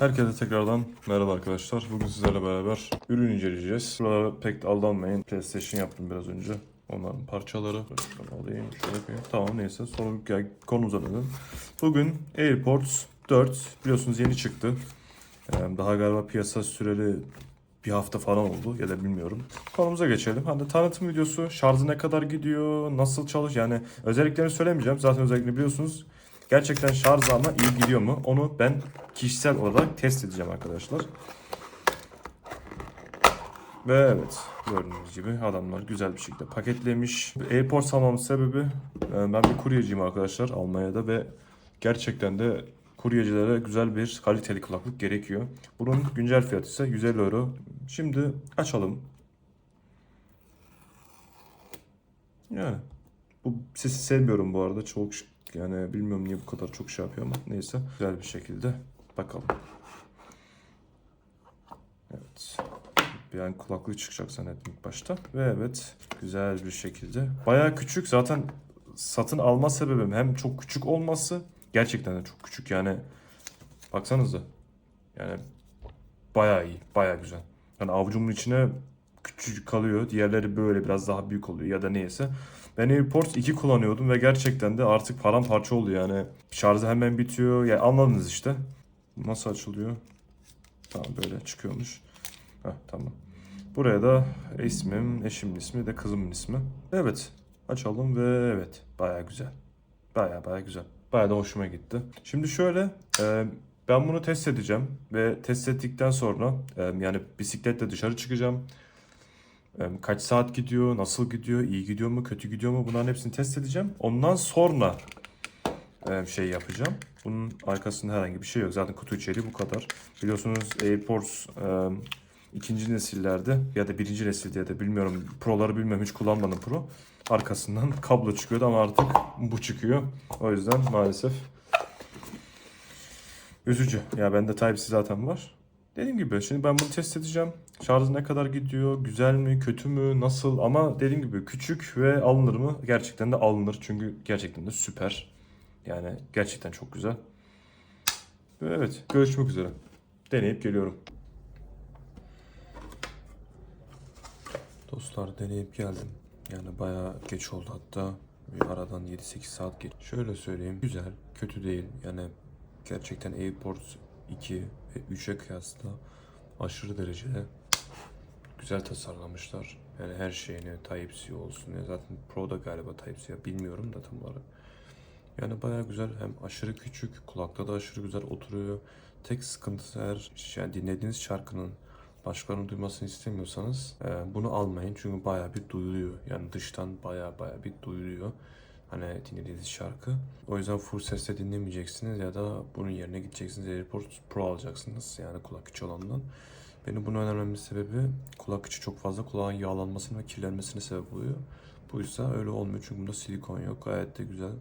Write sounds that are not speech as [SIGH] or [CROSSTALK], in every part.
Herkese tekrardan merhaba arkadaşlar. Bugün sizlerle beraber ürün inceleyeceğiz. Burada pek aldanmayın. PlayStation yaptım biraz önce. Onların parçaları. Şuradan alayım, şöyle koyayım. Tamam neyse. Sonra gel, konumuza dönelim. Bugün AirPods 4 biliyorsunuz yeni çıktı. Ee, Daha galiba piyasa süreli bir hafta falan oldu ya da bilmiyorum. Konumuza geçelim. Hani tanıtım videosu, şarjı ne kadar gidiyor, nasıl çalış yani özelliklerini söylemeyeceğim. Zaten özelliklerini biliyorsunuz. Gerçekten şarj ama iyi gidiyor mu? Onu ben kişisel olarak test edeceğim arkadaşlar. Ve evet gördüğünüz gibi adamlar güzel bir şekilde paketlemiş. Almamın sebebi e, ben bir kuryeciyim arkadaşlar Almanya'da ve gerçekten de kuryecilere güzel bir kaliteli kulaklık gerekiyor. Bunun güncel fiyatı ise 150 euro. Şimdi açalım. Yani bu sesi sevmiyorum bu arada. Çok yani bilmiyorum niye bu kadar çok şey yapıyor ama neyse. Güzel bir şekilde bakalım. Evet. Bir an kulaklığı çıkacak zannettim ilk başta. Ve evet güzel bir şekilde. Bayağı küçük zaten satın alma sebebim hem çok küçük olması gerçekten de çok küçük yani baksanıza yani bayağı iyi bayağı güzel. Yani avucumun içine küçücük kalıyor diğerleri böyle biraz daha büyük oluyor ya da neyse. Ben AirPods 2 kullanıyordum ve gerçekten de artık paramparça oldu yani. Şarjı hemen bitiyor. Yani anladınız işte. Nasıl açılıyor? Tamam böyle çıkıyormuş. Heh, tamam. Buraya da ismim, eşimin ismi de kızımın ismi. Evet. Açalım ve evet. Baya güzel. Baya baya güzel. Baya da hoşuma gitti. Şimdi şöyle. e, ben bunu test edeceğim. Ve test ettikten sonra e, yani bisikletle dışarı çıkacağım. Kaç saat gidiyor, nasıl gidiyor, iyi gidiyor mu, kötü gidiyor mu bunların hepsini test edeceğim. Ondan sonra şey yapacağım. Bunun arkasında herhangi bir şey yok. Zaten kutu içeriği bu kadar. Biliyorsunuz AirPods ikinci nesillerde ya da birinci nesilde ya da bilmiyorum Pro'ları bilmiyorum hiç kullanmadım Pro. Arkasından [LAUGHS] kablo çıkıyordu ama artık bu çıkıyor. O yüzden maalesef üzücü. Ya bende Type-C zaten var. Dediğim gibi şimdi ben bunu test edeceğim. Şarjı ne kadar gidiyor, güzel mi, kötü mü, nasıl ama dediğim gibi küçük ve alınır mı? Gerçekten de alınır çünkü gerçekten de süper. Yani gerçekten çok güzel. Ve evet görüşmek üzere. Deneyip geliyorum. Dostlar deneyip geldim. Yani bayağı geç oldu hatta. Bir aradan 7-8 saat geç. Şöyle söyleyeyim. Güzel, kötü değil. Yani gerçekten AirPods 2 ve 3'e kıyasla aşırı derecede güzel tasarlamışlar. Yani her şeyini Type-C olsun. Ya zaten Pro'da galiba Type-C bilmiyorum da tam olarak. Yani bayağı güzel hem aşırı küçük, kulakta da aşırı güzel oturuyor. Tek sıkıntısı eğer yani dinlediğiniz şarkının başkalarının duymasını istemiyorsanız e, bunu almayın çünkü bayağı bir duyuluyor. Yani dıştan bayağı bayağı bir duyuluyor. Hani dinlediğiniz şarkı. O yüzden full sesle dinlemeyeceksiniz ya da bunun yerine gideceksiniz AirPods Pro alacaksınız yani kulak içi olandan. Benim bunu önermemin sebebi kulak içi çok fazla kulağın yağlanmasına ve kirlenmesine sebep oluyor. Bu yüzden öyle olmuyor çünkü bunda silikon yok. Gayet de güzel.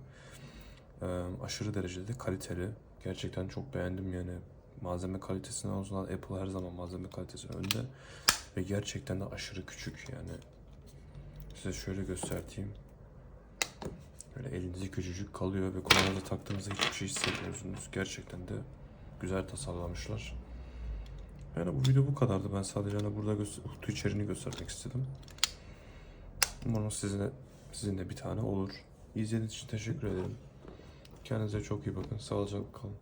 Ee, aşırı derecede kaliteli. Gerçekten çok beğendim yani. Malzeme kalitesinden o zaman Apple her zaman malzeme kalitesi önde. Ve gerçekten de aşırı küçük yani. Size şöyle göstereyim. Böyle elinizi küçücük kalıyor ve kulağınıza taktığınızda hiçbir şey hissetmiyorsunuz. Gerçekten de güzel tasarlamışlar. Yani bu video bu kadardı. Ben sadece hani burada kutu içeriğini göstermek istedim. Umarım sizin sizin de bir tane olur. İzlediğiniz için teşekkür ederim. Kendinize çok iyi bakın. Sağlıcakla kalın.